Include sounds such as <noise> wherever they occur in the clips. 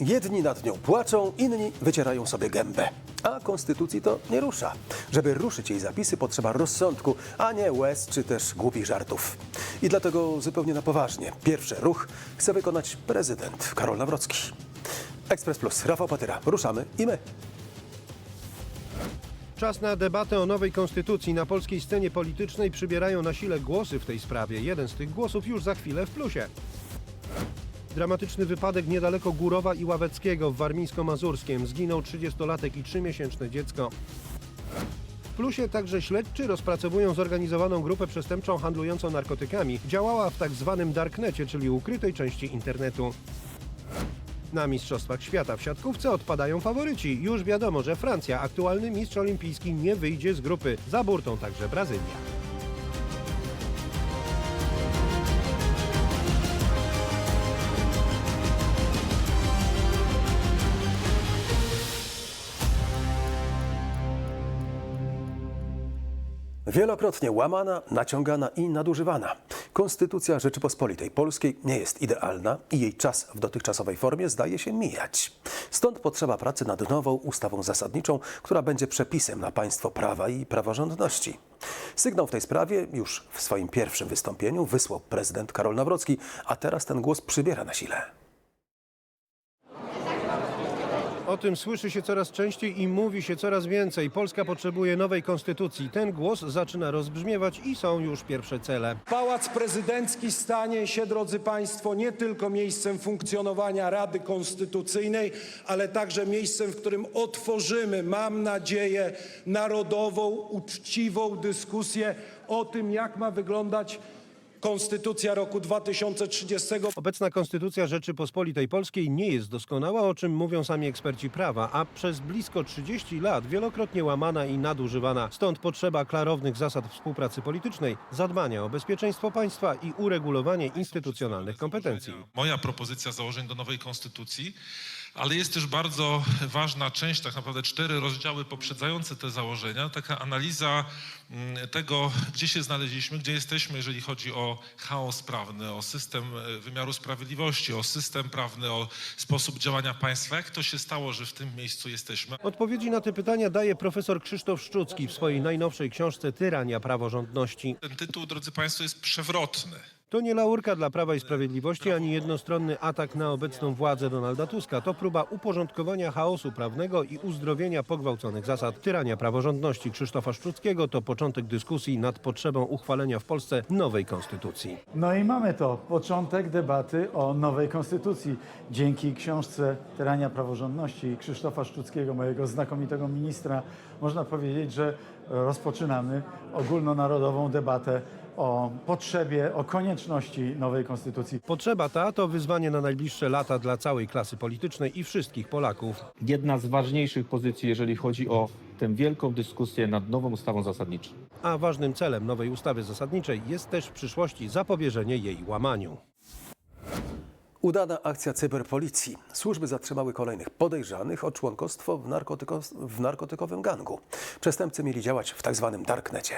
Jedni nad nią płaczą, inni wycierają sobie gębę. A konstytucji to nie rusza. Żeby ruszyć jej zapisy, potrzeba rozsądku, a nie łez czy też głupich żartów. I dlatego zupełnie na poważnie. Pierwszy ruch chce wykonać prezydent Karol Nawrocki. Ekspres Plus, Rafał Patyra. Ruszamy i my. Czas na debatę o nowej konstytucji. Na polskiej scenie politycznej przybierają na sile głosy w tej sprawie. Jeden z tych głosów już za chwilę w plusie. Dramatyczny wypadek niedaleko Górowa i Ławeckiego w Warmińsko-Mazurskiem. Zginął 30-latek i 3-miesięczne dziecko. W plusie także śledczy rozpracowują zorganizowaną grupę przestępczą handlującą narkotykami. Działała w tak zwanym darknecie, czyli ukrytej części internetu. Na Mistrzostwach Świata w siatkówce odpadają faworyci. Już wiadomo, że Francja, aktualny mistrz olimpijski, nie wyjdzie z grupy. Za burtą także Brazylia. Wielokrotnie łamana, naciągana i nadużywana. Konstytucja Rzeczypospolitej Polskiej nie jest idealna i jej czas w dotychczasowej formie zdaje się mijać. Stąd potrzeba pracy nad nową ustawą zasadniczą, która będzie przepisem na państwo prawa i praworządności. Sygnał w tej sprawie już w swoim pierwszym wystąpieniu wysłał prezydent Karol Nawrocki, a teraz ten głos przybiera na sile. O tym słyszy się coraz częściej i mówi się coraz więcej. Polska potrzebuje nowej konstytucji. Ten głos zaczyna rozbrzmiewać i są już pierwsze cele. Pałac Prezydencki stanie się, drodzy Państwo, nie tylko miejscem funkcjonowania Rady Konstytucyjnej, ale także miejscem, w którym otworzymy, mam nadzieję, narodową, uczciwą dyskusję o tym, jak ma wyglądać Konstytucja roku 2030. Obecna konstytucja Rzeczypospolitej Polskiej nie jest doskonała, o czym mówią sami eksperci prawa, a przez blisko 30 lat wielokrotnie łamana i nadużywana. Stąd potrzeba klarownych zasad współpracy politycznej, zadbania o bezpieczeństwo państwa i uregulowanie instytucjonalnych kompetencji. Moja propozycja założeń do nowej konstytucji, ale jest też bardzo ważna część, tak naprawdę cztery rozdziały poprzedzające te założenia, taka analiza mm, tego, gdzie się znaleźliśmy, gdzie jesteśmy, jeżeli chodzi o chaos prawny, o system e, wymiaru sprawiedliwości, o system prawny, o sposób działania państwa. Jak to się stało, że w tym miejscu jesteśmy? Odpowiedzi na te pytania daje profesor Krzysztof Szczucki w swojej najnowszej książce Tyrania praworządności. Ten tytuł, drodzy Państwo, jest przewrotny. To nie laurka dla Prawa i Sprawiedliwości ani jednostronny atak na obecną władzę Donalda Tuska. To próba uporządkowania chaosu prawnego i uzdrowienia pogwałconych zasad. Tyrania praworządności Krzysztofa Szczuckiego to początek dyskusji nad potrzebą uchwalenia w Polsce nowej konstytucji. No i mamy to, początek debaty o nowej konstytucji. Dzięki książce Terania Praworządności Krzysztofa Szczuckiego, mojego znakomitego ministra, można powiedzieć, że rozpoczynamy ogólnonarodową debatę o potrzebie, o konieczności nowej konstytucji. Potrzeba ta to wyzwanie na najbliższe lata dla całej klasy politycznej i wszystkich Polaków. jedna z ważniejszych pozycji, jeżeli chodzi o tę wielką dyskusję nad nową ustawą zasadniczą. A ważnym celem nowej ustawy zasadniczej jest też w przyszłości zapobieżenie jej łamaniu. Udana akcja cyberpolicji. Służby zatrzymały kolejnych podejrzanych o członkostwo w, narkotyko- w narkotykowym gangu. Przestępcy mieli działać w tak zwanym darknecie.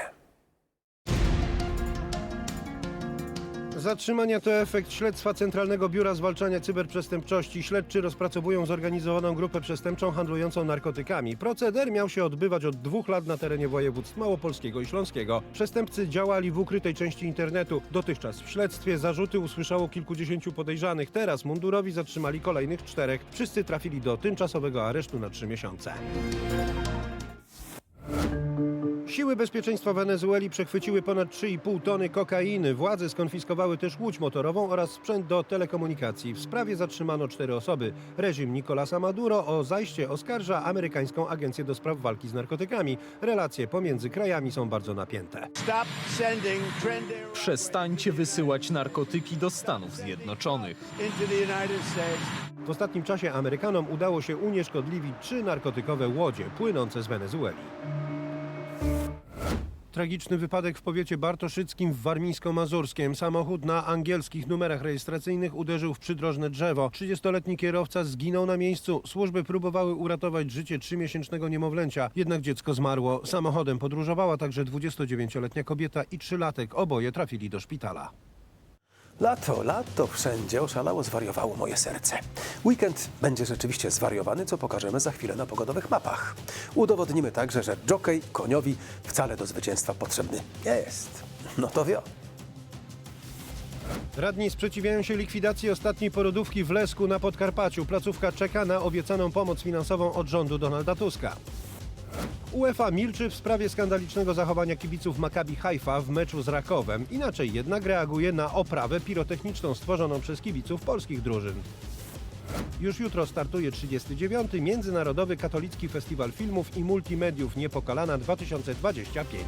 Zatrzymania to efekt śledztwa Centralnego Biura Zwalczania Cyberprzestępczości. Śledczy rozpracowują zorganizowaną grupę przestępczą handlującą narkotykami. Proceder miał się odbywać od dwóch lat na terenie województw małopolskiego i śląskiego. Przestępcy działali w ukrytej części internetu. Dotychczas w śledztwie zarzuty usłyszało kilkudziesięciu podejrzanych. Teraz mundurowi zatrzymali kolejnych czterech. Wszyscy trafili do tymczasowego aresztu na trzy miesiące. Siły bezpieczeństwa Wenezueli przechwyciły ponad 3,5 tony kokainy. Władze skonfiskowały też łódź motorową oraz sprzęt do telekomunikacji. W sprawie zatrzymano cztery osoby. Reżim Nicolasa Maduro o zajście oskarża amerykańską agencję do spraw walki z narkotykami. Relacje pomiędzy krajami są bardzo napięte. Przestańcie wysyłać narkotyki do Stanów Zjednoczonych. W ostatnim czasie Amerykanom udało się unieszkodliwić trzy narkotykowe łodzie płynące z Wenezueli. Tragiczny wypadek w powiecie bartoszyckim w Warmińsko-Mazurskiem. Samochód na angielskich numerach rejestracyjnych uderzył w przydrożne drzewo. 30-letni kierowca zginął na miejscu. Służby próbowały uratować życie trzymiesięcznego niemowlęcia, jednak dziecko zmarło. Samochodem podróżowała także 29-letnia kobieta i trzylatek. Oboje trafili do szpitala. Lato, lato, wszędzie oszalało, zwariowało moje serce. Weekend będzie rzeczywiście zwariowany, co pokażemy za chwilę na pogodowych mapach. Udowodnimy także, że jockey koniowi wcale do zwycięstwa potrzebny nie jest. No to wio. Radni sprzeciwiają się likwidacji ostatniej porodówki w Lesku na Podkarpaciu. Placówka czeka na obiecaną pomoc finansową od rządu Donalda Tuska. UEFA milczy w sprawie skandalicznego zachowania kibiców Maccabi Haifa w meczu z Rakowem. Inaczej jednak reaguje na oprawę pirotechniczną stworzoną przez kibiców polskich drużyn. Już jutro startuje 39. Międzynarodowy Katolicki Festiwal Filmów i Multimediów Niepokalana 2025.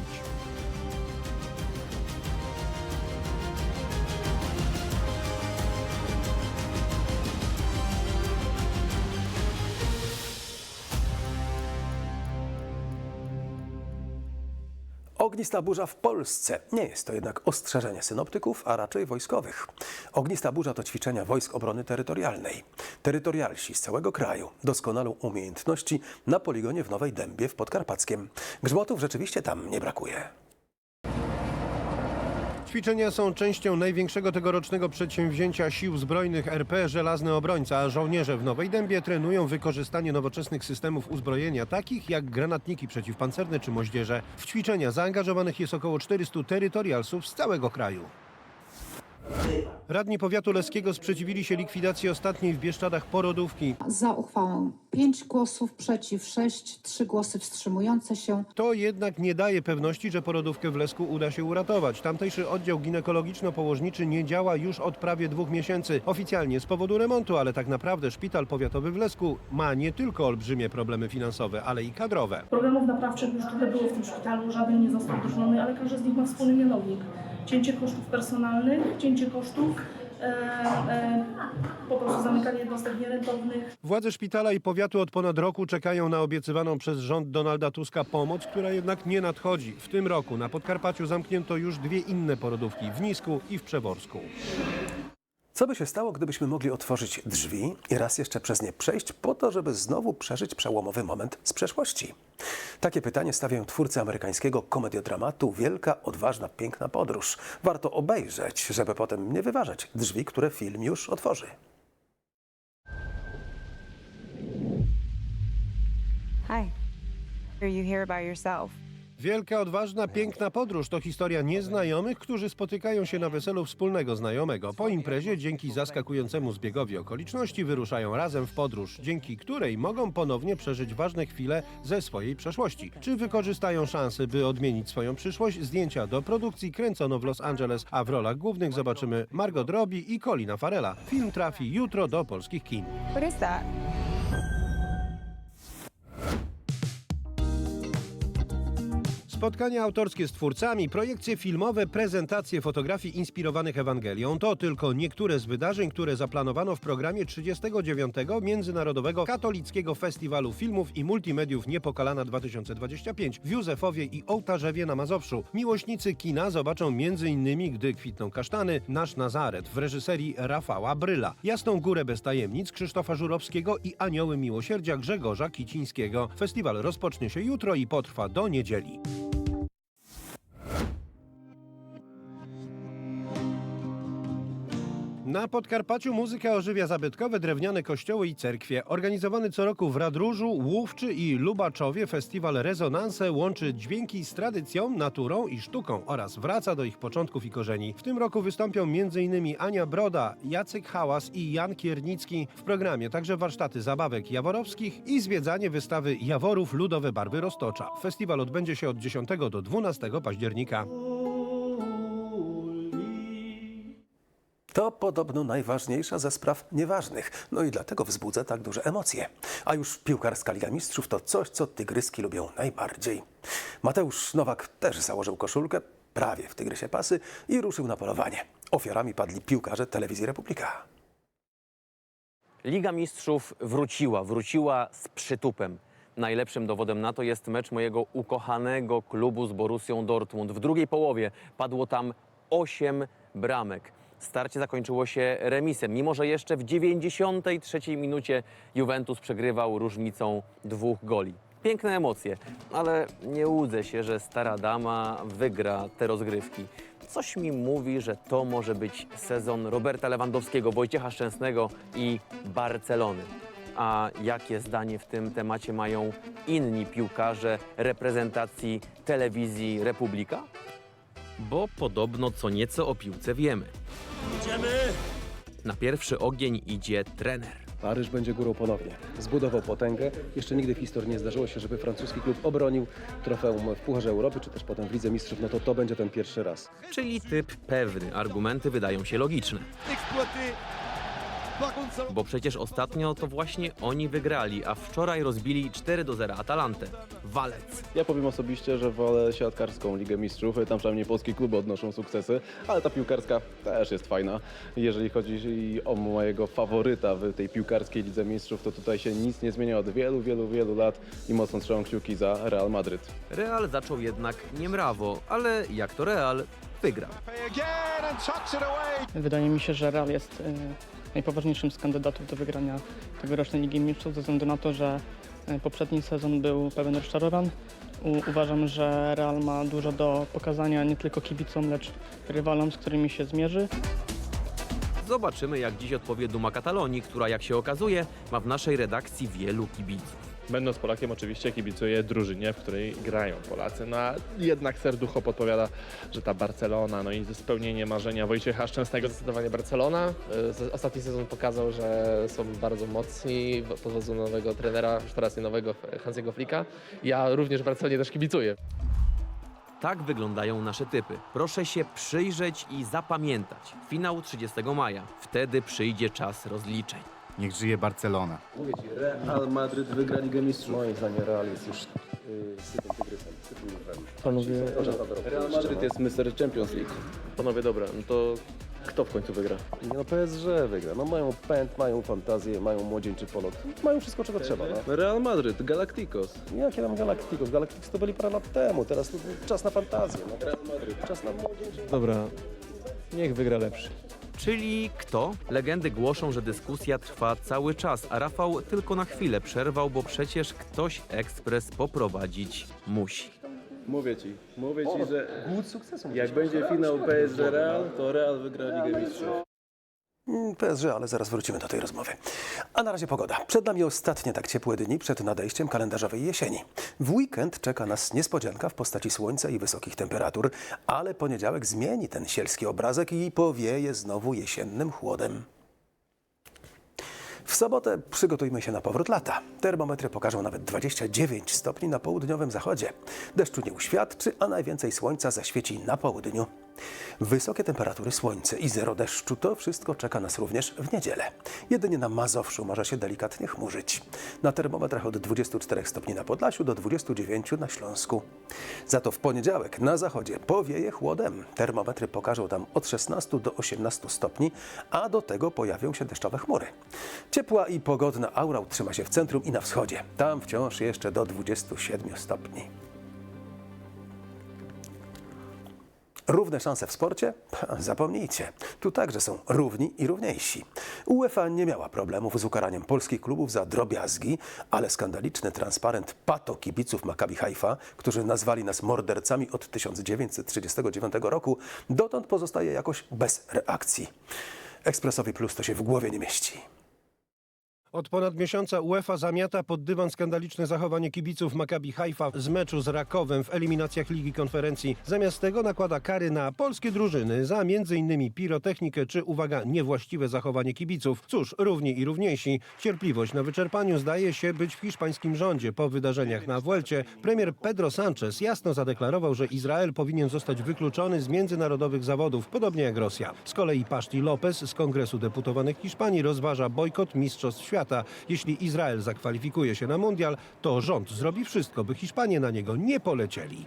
Ognista burza w Polsce. Nie jest to jednak ostrzeżenie synoptyków, a raczej wojskowych. Ognista burza to ćwiczenia Wojsk Obrony Terytorialnej. Terytorialsi z całego kraju doskonalą umiejętności na poligonie w Nowej Dębie w Podkarpackiem. Grzmotów rzeczywiście tam nie brakuje. Ćwiczenia są częścią największego tegorocznego przedsięwzięcia Sił Zbrojnych RP Żelazny Obrońca, a żołnierze w Nowej Dębie trenują wykorzystanie nowoczesnych systemów uzbrojenia, takich jak granatniki przeciwpancerne czy moździerze. W ćwiczenia zaangażowanych jest około 400 terytorialsów z całego kraju. Radni powiatu leskiego sprzeciwili się likwidacji ostatniej w Bieszczadach porodówki. Za uchwałą 5 głosów przeciw, 6, 3 głosy wstrzymujące się. To jednak nie daje pewności, że porodówkę w Lesku uda się uratować. Tamtejszy oddział ginekologiczno-położniczy nie działa już od prawie dwóch miesięcy. Oficjalnie z powodu remontu, ale tak naprawdę szpital powiatowy w Lesku ma nie tylko olbrzymie problemy finansowe, ale i kadrowe. Problemów naprawczych już trochę było w tym szpitalu, żaden nie został wdrożony, ale każdy z nich ma wspólny mianownik. Cięcie kosztów personalnych, cięcie kosztów, e, e, po prostu zamykanie jednostek nierentownych. Władze szpitala i powiatu od ponad roku czekają na obiecywaną przez rząd Donalda Tuska pomoc, która jednak nie nadchodzi. W tym roku na Podkarpaciu zamknięto już dwie inne porodówki w Nisku i w Przeworsku. Co by się stało, gdybyśmy mogli otworzyć drzwi i raz jeszcze przez nie przejść, po to, żeby znowu przeżyć przełomowy moment z przeszłości? Takie pytanie stawiają twórcy amerykańskiego komediodramatu Wielka, odważna, piękna podróż. Warto obejrzeć, żeby potem nie wyważać drzwi, które film już otworzy. Hi. Are you here by yourself? Wielka, odważna, piękna podróż to historia nieznajomych, którzy spotykają się na weselu wspólnego znajomego. Po imprezie, dzięki zaskakującemu zbiegowi okoliczności, wyruszają razem w podróż, dzięki której mogą ponownie przeżyć ważne chwile ze swojej przeszłości. Czy wykorzystają szansę, by odmienić swoją przyszłość? Zdjęcia do produkcji kręcono w Los Angeles, a w rolach głównych zobaczymy Margot Robbie i Colina Farela. Film trafi jutro do polskich kin. What is that? Spotkania autorskie z twórcami, projekcje filmowe, prezentacje fotografii inspirowanych Ewangelią to tylko niektóre z wydarzeń, które zaplanowano w programie 39. Międzynarodowego Katolickiego Festiwalu Filmów i Multimediów Niepokalana 2025 w Józefowie i Ołtarzewie na Mazowszu. Miłośnicy kina zobaczą m.in. Gdy kwitną kasztany, Nasz Nazaret w reżyserii Rafała Bryla, Jasną Górę bez tajemnic Krzysztofa Żurowskiego i Anioły Miłosierdzia Grzegorza Kicińskiego. Festiwal rozpocznie się jutro i potrwa do niedzieli. Na Podkarpaciu muzyka ożywia zabytkowe drewniane kościoły i cerkwie. Organizowany co roku w Radróżu, Łówczy i Lubaczowie festiwal Rezonanse łączy dźwięki z tradycją, naturą i sztuką oraz wraca do ich początków i korzeni. W tym roku wystąpią m.in. Ania Broda, Jacek Hałas i Jan Kiernicki. W programie także warsztaty zabawek jaworowskich i zwiedzanie wystawy Jaworów Ludowe Barwy Roztocza. Festiwal odbędzie się od 10 do 12 października. To podobno najważniejsza ze spraw nieważnych, no i dlatego wzbudza tak duże emocje. A już piłkarska Liga Mistrzów to coś, co tygryski lubią najbardziej. Mateusz Nowak też założył koszulkę, prawie w tygrysie pasy i ruszył na polowanie. Ofiarami padli piłkarze telewizji Republika. Liga Mistrzów wróciła, wróciła z przytupem. Najlepszym dowodem na to jest mecz mojego ukochanego klubu z Borussią Dortmund. W drugiej połowie padło tam 8 bramek. Starcie zakończyło się remisem, mimo że jeszcze w 93 minucie Juventus przegrywał różnicą dwóch goli. Piękne emocje, ale nie łudzę się, że stara dama wygra te rozgrywki. Coś mi mówi, że to może być sezon Roberta Lewandowskiego, Wojciecha Szczęsnego i Barcelony. A jakie zdanie w tym temacie mają inni piłkarze reprezentacji telewizji Republika? Bo podobno co nieco o piłce wiemy. Na pierwszy ogień idzie trener. Paryż będzie górą ponownie. Zbudował potęgę. Jeszcze nigdy w historii nie zdarzyło się, żeby francuski klub obronił trofeum w Pucharze Europy, czy też potem w Lidze Mistrzów. No to to będzie ten pierwszy raz. Czyli typ pewny. Argumenty wydają się logiczne. Bo przecież ostatnio to właśnie oni wygrali, a wczoraj rozbili 4 do 0 Atalantę. Walec. Ja powiem osobiście, że wolę siatkarską Ligę Mistrzów, tam przynajmniej polskie kluby odnoszą sukcesy, ale ta piłkarska też jest fajna. Jeżeli chodzi o mojego faworyta w tej piłkarskiej Lidze Mistrzów, to tutaj się nic nie zmienia od wielu, wielu, wielu lat i mocno trzymam kciuki za Real Madryt. Real zaczął jednak niemrawo, ale jak to Real, wygrał. Wydaje mi się, że Real jest e, najpoważniejszym z kandydatów do wygrania tegorocznej Ligi Mistrzów ze względu na to, że e, poprzedni sezon był pełen rozczarowań. U, uważam, że Real ma dużo do pokazania nie tylko kibicom, lecz rywalom, z którymi się zmierzy. Zobaczymy, jak dziś odpowie Duma Katalonii, która, jak się okazuje, ma w naszej redakcji wielu kibiców. Będąc Polakiem oczywiście kibicuję drużynie, w której grają Polacy, no a jednak serducho podpowiada, że ta Barcelona, no i spełnienie marzenia Wojciecha Szczęsnego. Zdecydowanie Barcelona. Y, Ostatni sezon pokazał, że są bardzo mocni pod wodzą nowego trenera, już teraz nie nowego, Hansiego Flicka. Ja również Barcelonie też kibicuję. Tak wyglądają nasze typy. Proszę się przyjrzeć i zapamiętać. Finał 30 maja. Wtedy przyjdzie czas rozliczeń. Niech żyje Barcelona. Mówię ci, Real Madryt wygra Ligę Mistrzów. Moim zdaniem Real jest już yy, sypem tygrysem. Sypem Panowie, Real Madryt jest Mr. Champions League. panowie dobra, no to kto w końcu wygra? Nie no, PSG wygra. No mają pęd, mają fantazję, mają młodzieńczy polot. Mają wszystko, czego trzeba. No. Real Madryt, Galacticos. Jakie tam Galacticos? Galacticos to byli parę lat temu. Teraz to czas na fantazję. No. Real Madryt. Czas na młodzieńczy. Dobra, niech wygra lepszy. Czyli kto? Legendy głoszą, że dyskusja trwa cały czas, a Rafał tylko na chwilę przerwał, bo przecież ktoś ekspres poprowadzić musi. Mówię ci, mówię ci, że Głód sukcesu. jak będzie finał PSG Real, to Real wygra Ligę Mistrzów. Mm, PSG, ale zaraz wrócimy do tej rozmowy. A na razie pogoda. Przed nami ostatnie tak ciepłe dni przed nadejściem kalendarzowej jesieni. W weekend czeka nas niespodzianka w postaci słońca i wysokich temperatur, ale poniedziałek zmieni ten sielski obrazek i powieje znowu jesiennym chłodem. W sobotę przygotujmy się na powrót lata. Termometry pokażą nawet 29 stopni na południowym zachodzie. Deszczu nie uświadczy, a najwięcej słońca zaświeci na południu. Wysokie temperatury, słońce i zero deszczu to wszystko czeka nas również w niedzielę. Jedynie na Mazowszu może się delikatnie chmurzyć. Na termometrach od 24 stopni na Podlasiu do 29 na Śląsku. Za to w poniedziałek na zachodzie powieje chłodem. Termometry pokażą tam od 16 do 18 stopni, a do tego pojawią się deszczowe chmury. Ciepła i pogodna aura utrzyma się w centrum i na wschodzie. Tam wciąż jeszcze do 27 stopni. Równe szanse w sporcie? <laughs> Zapomnijcie. Tu także są równi i równiejsi. UEFA nie miała problemów z ukaraniem polskich klubów za drobiazgi, ale skandaliczny transparent pato kibiców Maccabi Haifa, którzy nazwali nas mordercami od 1939 roku, dotąd pozostaje jakoś bez reakcji. Ekspresowi Plus to się w głowie nie mieści. Od ponad miesiąca UEFA zamiata pod dywan skandaliczne zachowanie kibiców Maccabi Haifa z meczu z Rakowem w eliminacjach Ligi Konferencji. Zamiast tego nakłada kary na polskie drużyny za m.in. pirotechnikę czy, uwaga, niewłaściwe zachowanie kibiców. Cóż, równi i równiejsi. Cierpliwość na wyczerpaniu zdaje się być w hiszpańskim rządzie. Po wydarzeniach na Vuelcie premier Pedro Sanchez jasno zadeklarował, że Izrael powinien zostać wykluczony z międzynarodowych zawodów, podobnie jak Rosja. Z kolei Paszti Lopez z Kongresu Deputowanych Hiszpanii rozważa bojkot Mistrzostw Świata. Jeśli Izrael zakwalifikuje się na mundial, to rząd zrobi wszystko, by Hiszpanie na niego nie polecieli.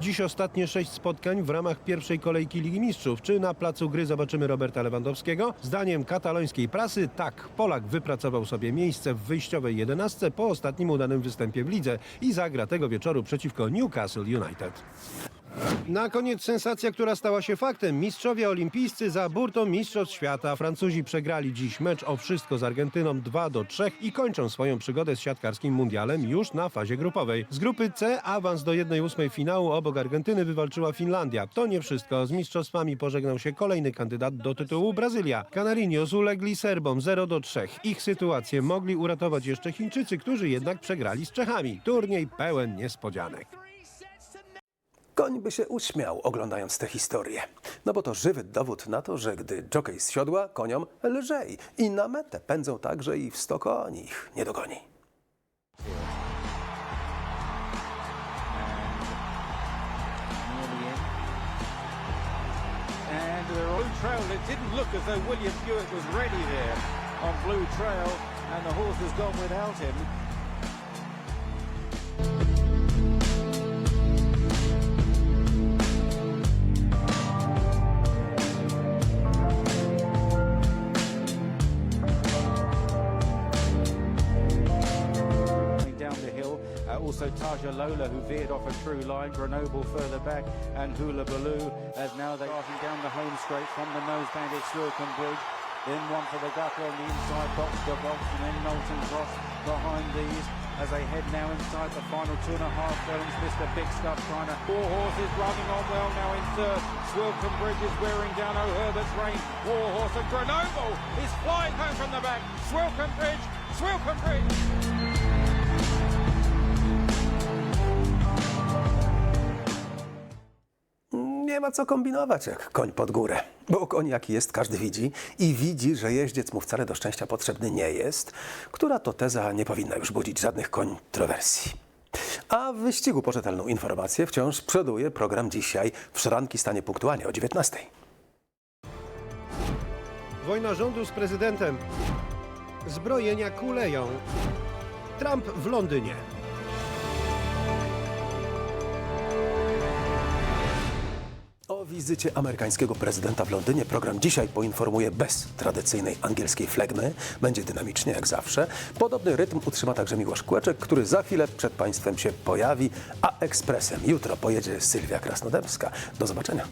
Dziś ostatnie sześć spotkań w ramach pierwszej kolejki Ligi Mistrzów. Czy na placu gry zobaczymy Roberta Lewandowskiego? Zdaniem katalońskiej prasy tak, Polak wypracował sobie miejsce w wyjściowej jedenastce po ostatnim udanym występie w lidze i zagra tego wieczoru przeciwko Newcastle United. Na koniec sensacja, która stała się faktem. Mistrzowie olimpijscy za burtą Mistrzostw Świata. Francuzi przegrali dziś mecz o wszystko z Argentyną 2 do 3 i kończą swoją przygodę z siatkarskim mundialem już na fazie grupowej. Z grupy C awans do 1-8 finału obok Argentyny wywalczyła Finlandia. To nie wszystko. Z mistrzostwami pożegnał się kolejny kandydat do tytułu Brazylia. Canarinos ulegli Serbom 0 do 3. Ich sytuację mogli uratować jeszcze Chińczycy, którzy jednak przegrali z Czechami. Turniej pełen niespodzianek. Koń by się uśmiał oglądając tę historię. No bo to żywy dowód na to, że gdy jockey z siodła, koniom lżej. I na metę pędzą tak, że i w sto koni ich nie dogoni. and the Blue Trail. It didn't look as though William on Blue Trail, and the horse has gone without him. Also Taja Lola, who veered off a true line. Grenoble further back, and Hula Baloo as now they're passing down the home straight from the noseband at Swilcombe Bridge. Then one for the gutter on the inside box to box, and then Knowlton Cross behind these as they head now inside the final two and a half furlongs. Mr. Big Stuff trying to. Four horses running on well now in third. Swilcombe Bridge is wearing down O'Herbert's rein. War Horse and Grenoble is flying home from the back. Swilcombe Bridge, Swilcombe Bridge. Nie ma co kombinować jak koń pod górę. Bo koń jaki jest, każdy widzi i widzi, że jeździec mu wcale do szczęścia potrzebny nie jest, która to teza nie powinna już budzić żadnych kontrowersji. A w wyścigu po rzetelną informację wciąż przoduje program dzisiaj. W szranki stanie punktualnie o 19. Wojna rządu z prezydentem. Zbrojenia kuleją. Trump w Londynie. Wizycie amerykańskiego prezydenta w Londynie program dzisiaj poinformuje bez tradycyjnej angielskiej flegmy. Będzie dynamicznie jak zawsze. Podobny rytm utrzyma także Miłosz Kłeczek, który za chwilę przed Państwem się pojawi, a ekspresem jutro pojedzie Sylwia Krasnodębska. Do zobaczenia.